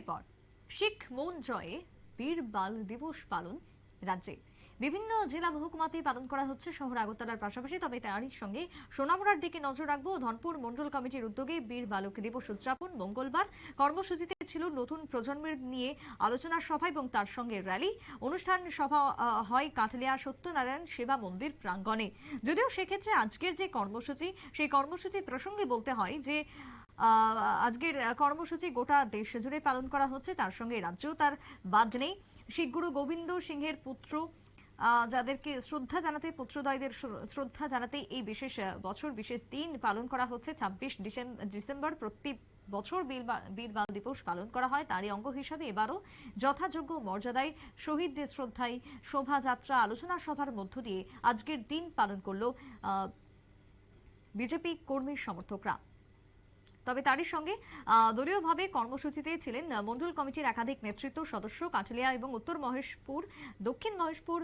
বিরতির পর শিখ মৌন জয়ে বীর বাল দিবস পালন রাজ্যে। বিভিন্ন জেলা মহকুমাতেই পালন করা হচ্ছে শহর আগরতলার পাশাপাশি, তবে তারই সঙ্গে সোনামুড়ার দিকে নজর রাখব। ধনপুর মন্ডল কমিটির উদ্যোগে বীর বালক দিবস উদযাপন মঙ্গলবার। কর্মসূচিতে ছিল নতুন প্রজন্মের নিয়ে আলোচনা সভা এবং তার সঙ্গে র্যালি। অনুষ্ঠান সভা হয় কাটলিয়া সত্যনারায়ণ সেবা মন্দির প্রাঙ্গণে। যদিও সেক্ষেত্রে আজকের যে কর্মসূচি, সেই কর্মসূচি প্রসঙ্গে বলতে হয় যে আজকের কর্মসূচি গোটা দেশ জুড়ে পালন করা হচ্ছে। তার সঙ্গে রাজ্যেও তার বাদ নেই। শিখগুরু গোবিন্দ সিংহের পুত্র যাদেরকে শ্রদ্ধা জানাতে পুত্রদয়দের শ্রদ্ধা জানাতে এই বিশেষ বছর, বিশেষ দিন পালন করা হচ্ছে। ছাব্বিশ ডিসেম্বর প্রতি বছর বীর বাল দিবস পালন করা হয়। তারই অঙ্গ হিসাবে এবারও যথাযোগ্য মর্যাদায় শহীদদের শ্রদ্ধায় শোভাযাত্রা, আলোচনা সভার মধ্য দিয়ে আজকের দিন পালন করল বিজেপি কর্মী সমর্থকরা। তবে তারই সঙ্গে দলীয়ভাবে কর্মসূচিতে ছিলেন মন্ডল কমিটির একাধিক নেতৃত্ব সদস্য কাঠালিয়া এবং উত্তর মহেশপুর, দক্ষিণ মহেশপুর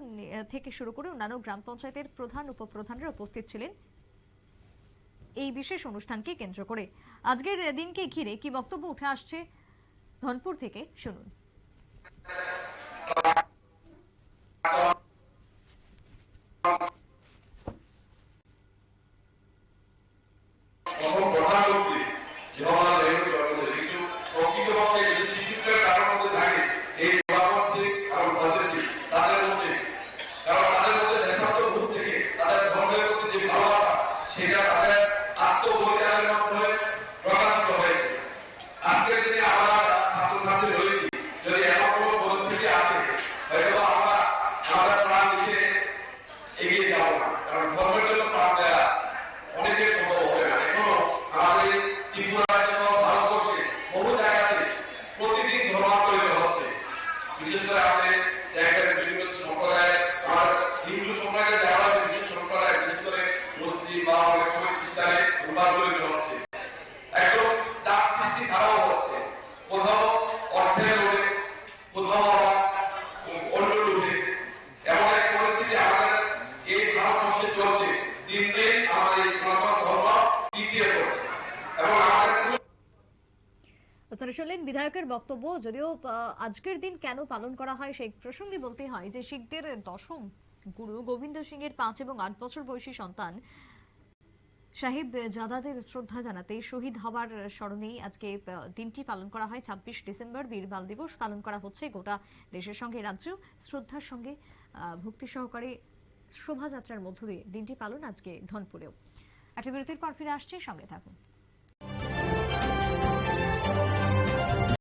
থেকে শুরু করে অন্যান্য গ্রাম পঞ্চায়েতের প্রধান উপপ্রধানরা উপস্থিত ছিলেন। এই বিশেষ অনুষ্ঠানকে কেন্দ্র করে আজকের দিনকে ঘিরে কি বক্তব্য উঠে আসছে ধনপুর থেকে, শুনুন। আপনারা শুনলেন বিধায়কের বক্তব্য, যদিও আজকের দিন কেন পালন করা হয় সেই প্রসঙ্গে বলতে হয় যে শিখদের দশম গুরু গোবিন্দ সিং এর পাঁচ এবং আট বছর বয়সী সন্তান সাহিব জাদাদের শ্রদ্ধা জানাতে শহীদ হওয়ার স্মরণেই আজকে দিনটি পালন করা হয়। ছাব্বিশ ডিসেম্বর বীর বাল দিবস পালন করা হচ্ছে গোটা দেশের সঙ্গে, রাজ্য শ্রদ্ধার সঙ্গে ভক্তি সহকারে শোভাযাত্রার মধ্য দিয়ে দিনটি পালন আজকে ধনপুরেও। একটা বিরতির পর ফিরে আসছে, সঙ্গে থাকুন।